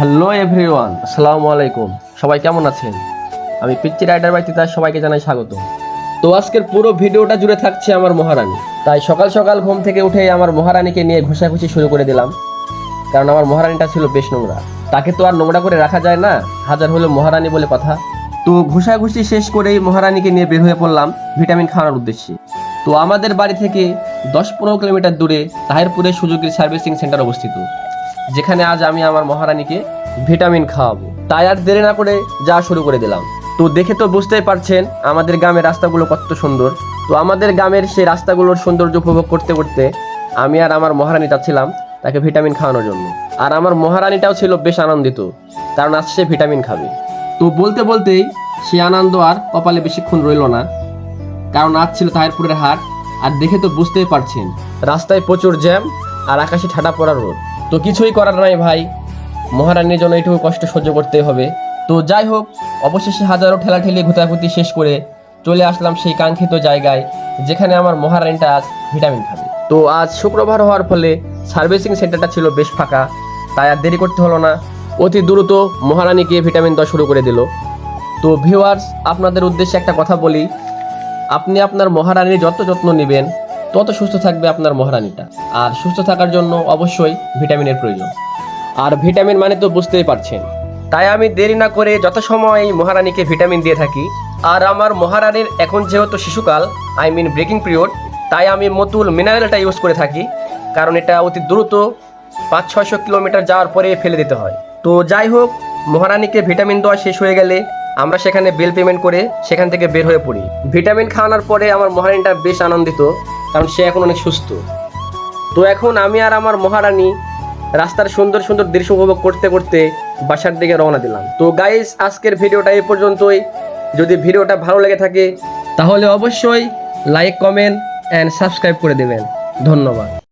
Hello everyone, আসসালামু আলাইকুম। সবাই কেমন আছেন? আমি পিচ্চি রাইডার বাই তার সবাইকে জানাই স্বাগত। তো আজকের পুরো ভিডিওটা জুড়ে থাকছে আমার মহারানী। তাই সকাল সকাল ঘুম থেকে উঠে আমার মহারানীকে নিয়ে ঘষাঘষি শুরু করে দিলাম। কারণ আমার মহারানীটা ছিল বেশ নোংরা। তাকে তো আর নোংরা করে রাখা যায় না, হাজার হলো মহারানী বলে কথা। তো ঘষাঘষি শেষ করেই মহারানীকে নিয়ে বের হয়ে পড়লাম ভিটামিন খাওয়ানোর উদ্দেশ্যে। তো আমাদের বাড়ি থেকে দশ পনেরো কিলোমিটার দূরে তাহিরপুরে সুযোগের সার্ভিসিং সেন্টার অবস্থিত। যেখানে আজ আমি আমার মহারানীকে ভিটামিন খাওয়াবো। তাই আর দেরি না করে যা শুরু করে দিলাম। তো দেখে তো বুঝতেই পারছেন, আমাদের গ্রামের রাস্তাগুলো কত সুন্দর। তো আমাদের গ্রামের সেই রাস্তাগুলোর সৌন্দর্য উপভোগ করতে করতে আমি আর আমার মহারানী চাচ্ছিলাম তাকে ভিটামিন খাওয়ানোর জন্য। আর আমার মহারানীটাও ছিল বেশ আনন্দিত, কারণ আজ সে ভিটামিন খাবে। তো বলতে বলতেই সে আনন্দ আর কপালে বেশিক্ষণ রইল না, কারণ আজ ছিল তাহিরপুরের হাট, আর দেখে তো বুঝতেই পারছেন, রাস্তায় প্রচুর জ্যাম আর আকাশে ঠাডা পড়ার রোদ। তো কিছুই করার নাই ভাই। মহারানীর জন্য এইটুকু কষ্ট সহ্য করতে হবে। তো যাই হোক, অবশেষে হাজারো ঠেলা ঠেলাঠেলি ঘুতাঘুতি শেষ করে চলে আসলাম সেই কাঙ্ক্ষিত জায়গায়, যেখানে আমার মহারানীটা আজ ভিটামিন খাবে। তো আজ শুক্রবার হওয়ার ফলে সার্ভিসিং সেন্টারটা ছিল বেশ ফাঁকা, তাই আর দেরি করতে হলো না। অতি দ্রুত মহারানীকে ভিটামিন দেওয়া শুরু করে দিল। তো ভিউয়ার্স আপনাদের উদ্দেশ্যে একটা কথা বলি। আপনি আপনার মহারানীর যত যত্ন নেবেন তত সুস্থ থাকবে আপনার মহারানীটা। আর সুস্থ থাকার জন্য অবশ্যই ভিটামিনের প্রয়োজন। আর ভিটামিন মানে তো বুঝতেই পারছেন। তাই আমি দেরি না করে যথাসময় এই মহারানীকে ভিটামিন দিয়ে থাকি। আর আমার মহারানীর এখন যেহেতু শিশুকাল আই মিন ব্রেকিং পিরিয়ড তাই আমি মতুল মিনারেলটা ইউজ করে থাকি। কারণ এটা অতি দ্রুত পাঁচ ছয়শো কিলোমিটার যাওয়ার পরে ফেলে দিতে হয়। তো যাই হোক, মহারানীকে ভিটামিন দেওয়া শেষ হয়ে গেলে আমরা সেখানে বিল পেমেন্ট করে সেখান থেকে বের হয়ে পড়ি। ভিটামিন খাওয়ানোর পরে আমার মহারানীটা বেশ আনন্দিত। কারণ সে এখন অনেক সুস্থ। তো এখন আমি আর আমার মহারানী রাস্তার সুন্দর সুন্দর দৃশ্য উপভোগ করতে করতে বাসার দিকে রওনা দিলাম। তো গাইস আজকের ভিডিওটা এই পর্যন্তই। যদি ভিডিওটা ভালো লেগে থাকে, তাহলে অবশ্যই লাইক কমেন্ট অ্যান্ড সাবস্ক্রাইব করে দেবেন। ধন্যবাদ।